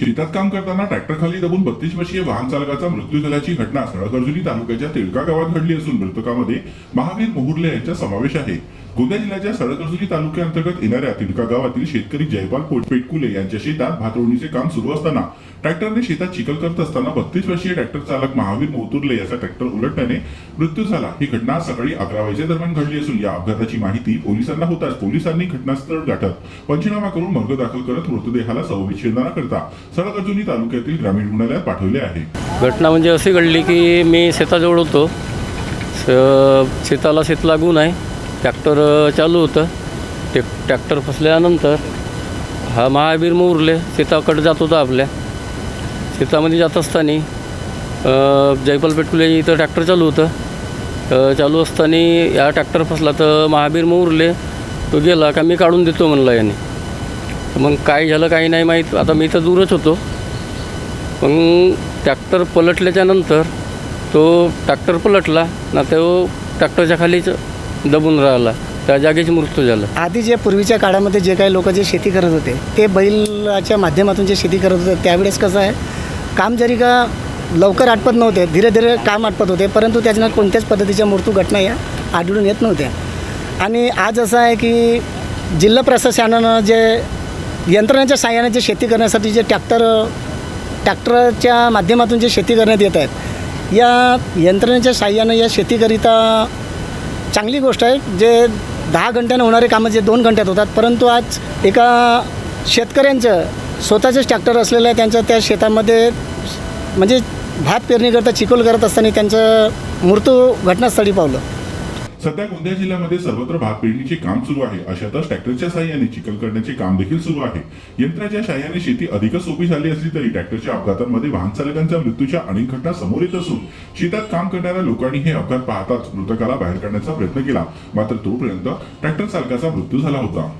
शेतात काम करताना ट्रॅक्टर खाली दबून बत्तीस वर्षीय वाहन चालकाचा मृत्यू झाल्याची घटना सळगर्जुनी तालुक्याच्या तिळका गावात घडली असून मृतकामध्ये महावीर मोहुर्ले यांचा समावेश आहे. गोंदिया जिल्ह्याच्या सळगर्जुनी तालुक्याअंतर्गत येणाऱ्या तिळका गावातील शेतकरी जयपाल पोट- पेटकुले यांच्या शेतात भातवणीचे काम सुरू असताना ट्रॅक्टरने शेतात चिखल करत असताना बत्तीस वर्षीय ट्रॅक्टर चालक महावीर मोहतुर्ले याचा ट्रॅक्टर उलटल्याने मृत्यू झाला. ही घटना सकाळी अकरा वाजेच्या दरम्यान घडली असून या अपघाताची माहिती पोलिसांना होताच पोलिसांनी घटनास्थळ गाठत पंचनामा करून मर्ग दाखल करत मृतदेहाला करता सळकर्जुनी तालुक्यातील ग्रामीण रुग्णालयात पाठवले आहे. घटना म्हणजे अशी घडली की मी शेताजवळ होतो. स शेताला शेत लागून आहे ट्रॅक्टर चालू होतं. टे ट्रॅक्टर फसल्यानंतर हा महावीर मोरले शेताकडे जात होता आपल्या. शेतामध्ये जात असताना जयपाल पेटकुले इथं ट्रॅक्टर चालू होतं. चालू असताना या ट्रॅक्टर फसला तर महावीर मोरले तो गेला का मी काढून देतो म्हणला याने. मग काय झालं काही नाही माहीत. आता मी तर दूरच होतो. मग ट्रॅक्टर पलटल्याच्या नंतर तो ट्रॅक्टर पलटला ना तो ट्रॅक्टरच्या खालीच दबून राहिला. त्या जागीच मृत्यू झाला. आधी जे पूर्वीच्या काळामध्ये जे काही लोक जे शेती करत होते ते बैलाच्या माध्यमातून जे शेती करत होते त्यावेळेस कसं आहे काम जरी का लवकर आटपत नव्हते धीरे धीरे काम आटपत होते परंतु त्याच्यानं कोणत्याच पद्धतीच्या मृत्यू घटना या आढळून येत नव्हत्या. आणि आज असं आहे की जिल्हा प्रशासनानं जे यंत्रणाच्या साह्याने जे शेती करण्यासाठी जे ट्रॅक्टर ट्रॅक्टरच्या माध्यमातून जे शेती करण्यात येत आहेत या यंत्रणेच्या साह्यानं या शेतीकरिता चांगली गोष्ट आहे जे दहा घंट्यानं होणारे कामं जे दोन घंट्यात होतात परंतु आज एका शेतकऱ्यांचं स्वतःचेच ट्रॅक्टर असलेलं आहे त्यांचं त्या शेतामध्ये म्हणजे भात पेरणीकरता चिकोल करत असताना त्यांचं मृत्यू घटनास्थळी पावलं. सध्या गोंदिया जिल्ह्यामध्ये सर्वत्र भात पेरणीचे काम सुरू आहे. अशातच ट्रॅक्टरच्या साह्याने चिखल करण्याचे काम देखील सुरू आहे. यंत्राच्या साह्याने शेती अधिकच सोपी झाली असली तरी ट्रॅक्टरच्या अपघातांमध्ये वाहन चालकांच्या मृत्यूच्या अनेक घटना समोर येत असून शेतात काम करणाऱ्या लोकांनी हे अपघात पाहताच मृतकाला बाहेर काढण्याचा प्रयत्न केला. मात्र तोपर्यंत ट्रॅक्टर चालकाचा मृत्यू झाला होता.